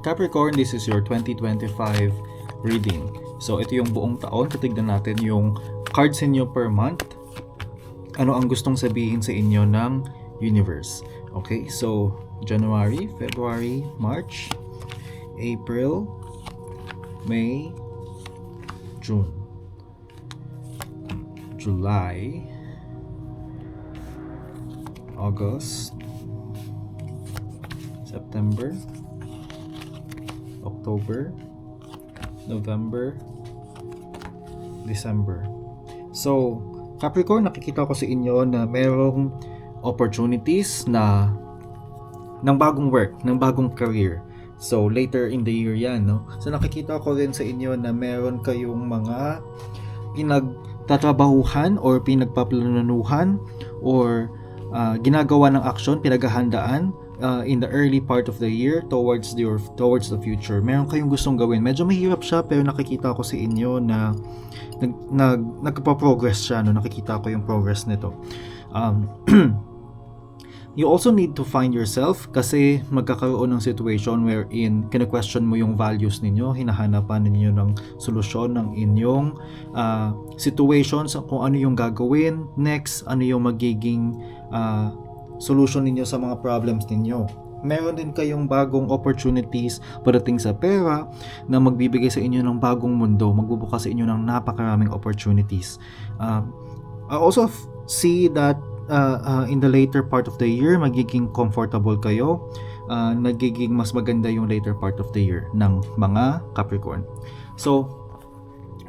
Capricorn, this is your 2025 reading. So, ito yung buong taon. Titignan natin yung cards inyo per month. Ano ang gustong sabihin sa inyo ng universe. Okay, so January, February, March, April, May, June, July, August, September, October, November, December. So, Capricorn, nakikita ko sa inyo na merong opportunities na ng bagong work, ng bagong career. So, later in the year yan, no? So, nakikita ko rin sa inyo na meron kayong mga pinagtatrabahuhan or pinagpaplanuhan or uh, ginagawa ng action, pinaghahandaan uh, in the early part of the year towards your towards the future. Meron kayong gustong gawin. Medyo mahirap siya pero nakikita ko sa inyo na nag, nag nagpa-progress siya no nakikita ko yung progress nito. Um, you also need to find yourself kasi magkakaroon ng situation wherein kina-question mo yung values ninyo, hinahanapan ninyo ng solusyon ng inyong uh, situations, kung ano yung gagawin next, ano yung magiging uh, solution ninyo sa mga problems ninyo. Meron din kayong bagong opportunities pagdating sa pera na magbibigay sa inyo ng bagong mundo, magbubukas sa inyo ng napakaraming opportunities. Uh, I also see that uh, uh, in the later part of the year, magiging comfortable kayo. Uh, nagiging mas maganda yung later part of the year ng mga Capricorn. So,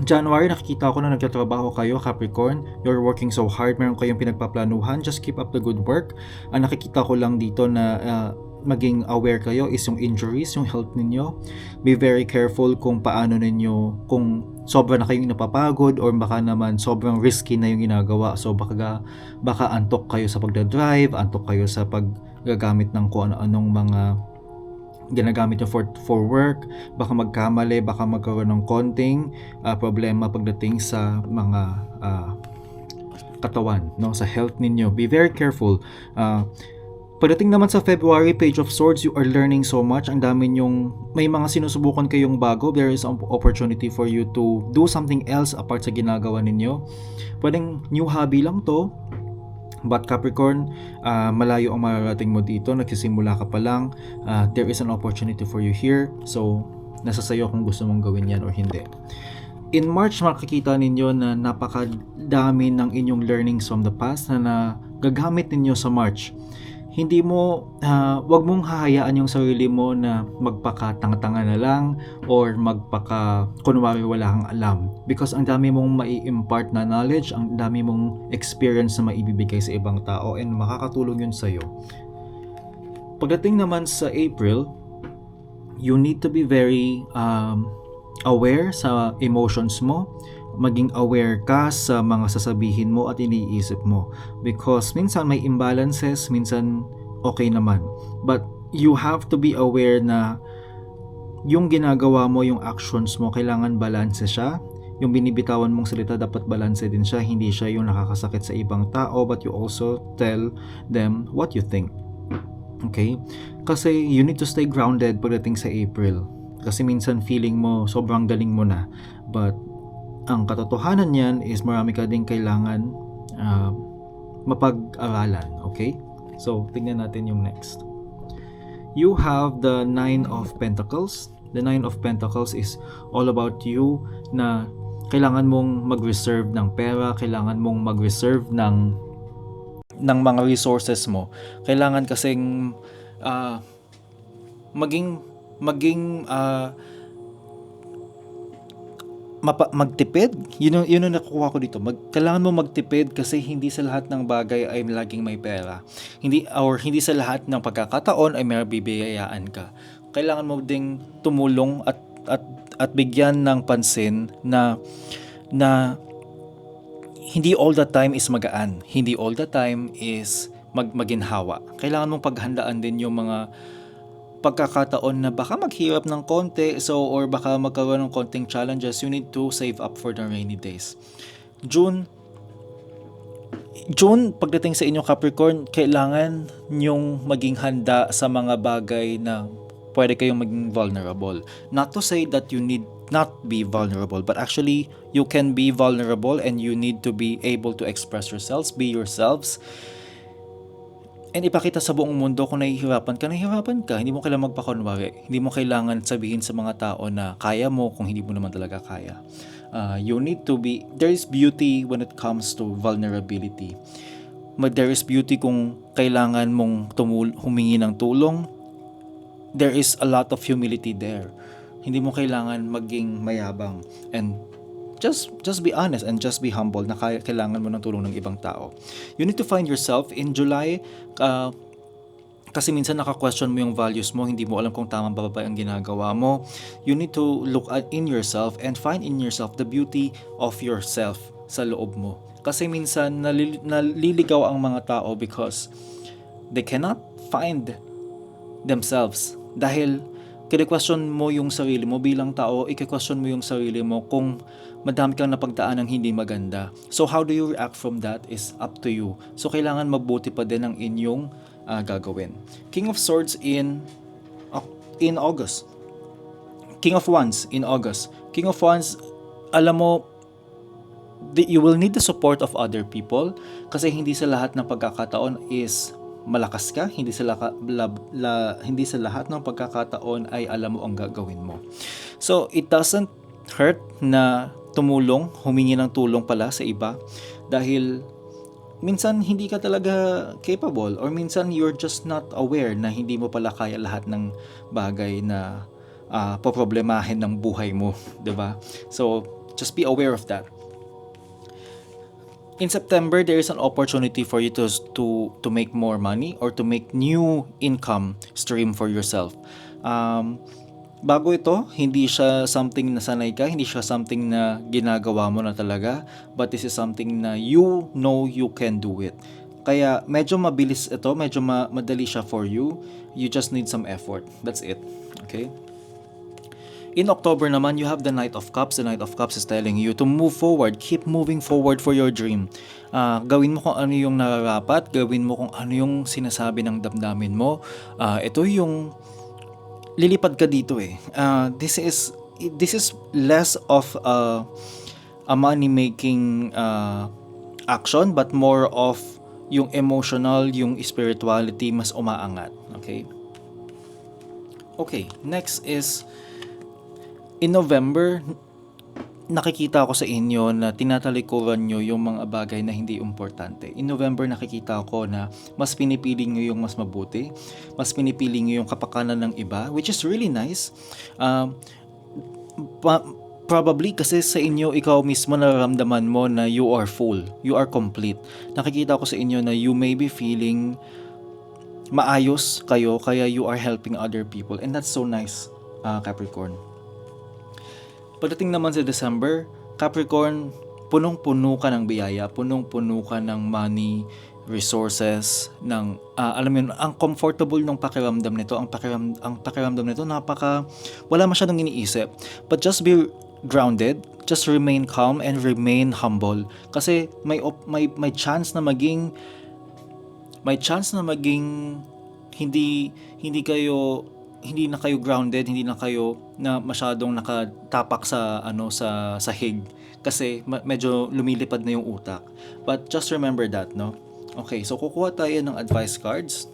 January, nakikita ko na nagtatrabaho kayo, Capricorn. You're working so hard, meron kayong pinagpaplanuhan. Just keep up the good work. Ang nakikita ko lang dito na uh, maging aware kayo is yung injuries, yung health ninyo. Be very careful kung paano ninyo, kung sobra na kayong napapagod or baka naman sobrang risky na yung ginagawa. So baka, baka antok kayo sa pagdadrive, antok kayo sa paggagamit ng kung ano-anong mga ginagamit nyo for, for work, baka magkamali, baka magkaroon ng konting uh, problema pagdating sa mga uh, katawan, no, sa health ninyo. Be very careful. Uh, Pagdating naman sa February Page of Swords, you are learning so much. Ang dami nyong, may mga sinusubukan kayong bago. There is an opportunity for you to do something else apart sa ginagawa ninyo. Pwedeng new hobby lang to. But Capricorn, uh, malayo ang mararating mo dito. Nagsisimula ka pa lang. Uh, there is an opportunity for you here. So, nasa sayo kung gusto mong gawin yan or hindi. In March, makikita ninyo na napakadami ng inyong learnings from the past na nagagamit ninyo sa March hindi mo uh, wag mong hahayaan yung sarili mo na magpakatanga-tanga na lang or magpaka kunwari wala kang alam because ang dami mong mai-impart na knowledge, ang dami mong experience na maibibigay sa ibang tao and makakatulong yun sa iyo. Pagdating naman sa April, you need to be very um, aware sa emotions mo maging aware ka sa mga sasabihin mo at iniisip mo. Because minsan may imbalances minsan okay naman. But you have to be aware na yung ginagawa mo yung actions mo kailangan balance siya. Yung binibitawan mong salita dapat balance din siya. Hindi siya yung nakakasakit sa ibang tao but you also tell them what you think. Okay? Kasi you need to stay grounded pagdating sa April. Kasi minsan feeling mo sobrang galing mo na. But ang katotohanan niyan is marami ka din kailangan uh, mapag-aralan. Okay? So, tingnan natin yung next. You have the Nine of Pentacles. The Nine of Pentacles is all about you na kailangan mong mag-reserve ng pera, kailangan mong mag-reserve ng ng mga resources mo. Kailangan kasing uh, maging maging uh, mapa- magtipid. Yun yung, yun yung nakukuha ko dito. Mag, kailangan mo magtipid kasi hindi sa lahat ng bagay ay laging may pera. Hindi, or hindi sa lahat ng pagkakataon ay may bibiyayaan ka. Kailangan mo ding tumulong at, at, at bigyan ng pansin na na hindi all the time is magaan. Hindi all the time is mag maginhawa. Kailangan mong paghandaan din yung mga pagkakataon na baka maghirap ng konti so or baka magkaroon ng konting challenges, you need to save up for the rainy days. June June, pagdating sa inyong Capricorn, kailangan nyong maging handa sa mga bagay na pwede kayong maging vulnerable. Not to say that you need not be vulnerable, but actually you can be vulnerable and you need to be able to express yourselves, be yourselves, and ipakita sa buong mundo kung nahihirapan ka, nahihirapan ka. Hindi mo kailangan magpakunwari. Hindi mo kailangan sabihin sa mga tao na kaya mo kung hindi mo naman talaga kaya. Uh, you need to be, there is beauty when it comes to vulnerability. But there is beauty kung kailangan mong tumul humingi ng tulong. There is a lot of humility there. Hindi mo kailangan maging mayabang and just just be honest and just be humble na kailangan mo ng tulong ng ibang tao. You need to find yourself in July uh, kasi minsan naka-question mo yung values mo, hindi mo alam kung tama ba ba ang ginagawa mo. You need to look at in yourself and find in yourself the beauty of yourself sa loob mo. Kasi minsan nalil- naliligaw ang mga tao because they cannot find themselves dahil kine-question mo yung sarili mo bilang tao, i-question mo yung sarili mo kung madami kang napagdaan ng hindi maganda. So how do you react from that is up to you. So kailangan mabuti pa din ang inyong uh, gagawin. King of Swords in uh, in August. King of Wands in August. King of Wands, alam mo, you will need the support of other people kasi hindi sa lahat ng pagkakataon is malakas ka, hindi sa, laka, la, la, hindi sa lahat ng pagkakataon ay alam mo ang gagawin mo. So, it doesn't hurt na tumulong, humingi ng tulong pala sa iba dahil minsan hindi ka talaga capable or minsan you're just not aware na hindi mo pala kaya lahat ng bagay na uh, poproblemahin ng buhay mo, 'di ba? So, just be aware of that in September there is an opportunity for you to to to make more money or to make new income stream for yourself. Um, bago ito, hindi siya something na sanay ka, hindi siya something na ginagawa mo na talaga, but this is something na you know you can do it. Kaya medyo mabilis ito, medyo ma- madali siya for you. You just need some effort. That's it. Okay? In October naman, you have the Knight of Cups. The Knight of Cups is telling you to move forward. Keep moving forward for your dream. Uh, gawin mo kung ano yung nararapat. Gawin mo kung ano yung sinasabi ng damdamin mo. Uh, ito yung lilipad ka dito eh. Uh, this is this is less of a, a money making uh, action but more of yung emotional, yung spirituality mas umaangat. Okay? Okay, next is in November, nakikita ko sa inyo na tinatalikuran nyo yung mga bagay na hindi importante. In November, nakikita ko na mas pinipili nyo yung mas mabuti, mas pinipili nyo yung kapakanan ng iba, which is really nice. Um, pa- probably kasi sa inyo, ikaw mismo nararamdaman mo na you are full, you are complete. Nakikita ko sa inyo na you may be feeling maayos kayo, kaya you are helping other people. And that's so nice, uh, Capricorn. Pagdating naman sa December, Capricorn, punong-puno ka ng biyaya, punong-puno ka ng money, resources, ng, uh, alam mo ang comfortable ng pakiramdam nito, ang, pakiram, ang pakiramdam nito, napaka, wala masyadong iniisip. But just be grounded, just remain calm and remain humble. Kasi may, op, may, may chance na maging, may chance na maging hindi hindi kayo hindi na kayo grounded, hindi na kayo na masyadong nakatapak sa ano sa sahig kasi ma- medyo lumilipad na yung utak. But just remember that, no? Okay, so kukuha tayo ng advice cards.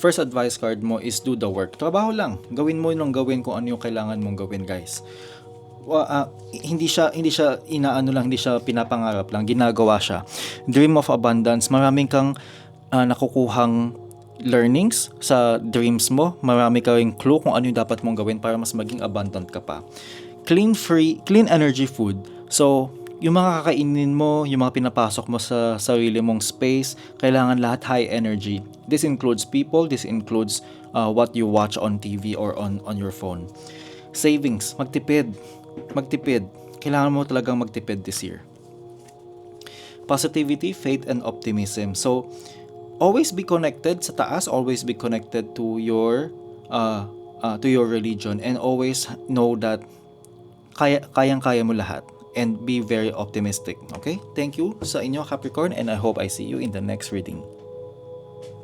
First advice card mo is do the work. Trabaho lang. Gawin mo yung gawin kung ano yung kailangan mong gawin, guys uh, hindi siya hindi siya inaano lang, hindi siya pinapangarap lang, ginagawa siya. Dream of abundance, maraming kang uh, nakukuhang learnings sa dreams mo, marami ka ring clue kung ano yung dapat mong gawin para mas maging abundant ka pa. Clean free, clean energy food. So, yung mga kakainin mo, yung mga pinapasok mo sa sarili mong space, kailangan lahat high energy. This includes people, this includes uh, what you watch on TV or on on your phone. Savings, magtipid magtipid. Kailangan mo talagang magtipid this year. Positivity, faith, and optimism. So, always be connected sa taas, always be connected to your uh, uh, to your religion and always know that kaya kayang-kaya mo lahat. and be very optimistic. Okay? Thank you sa inyo Capricorn and I hope I see you in the next reading.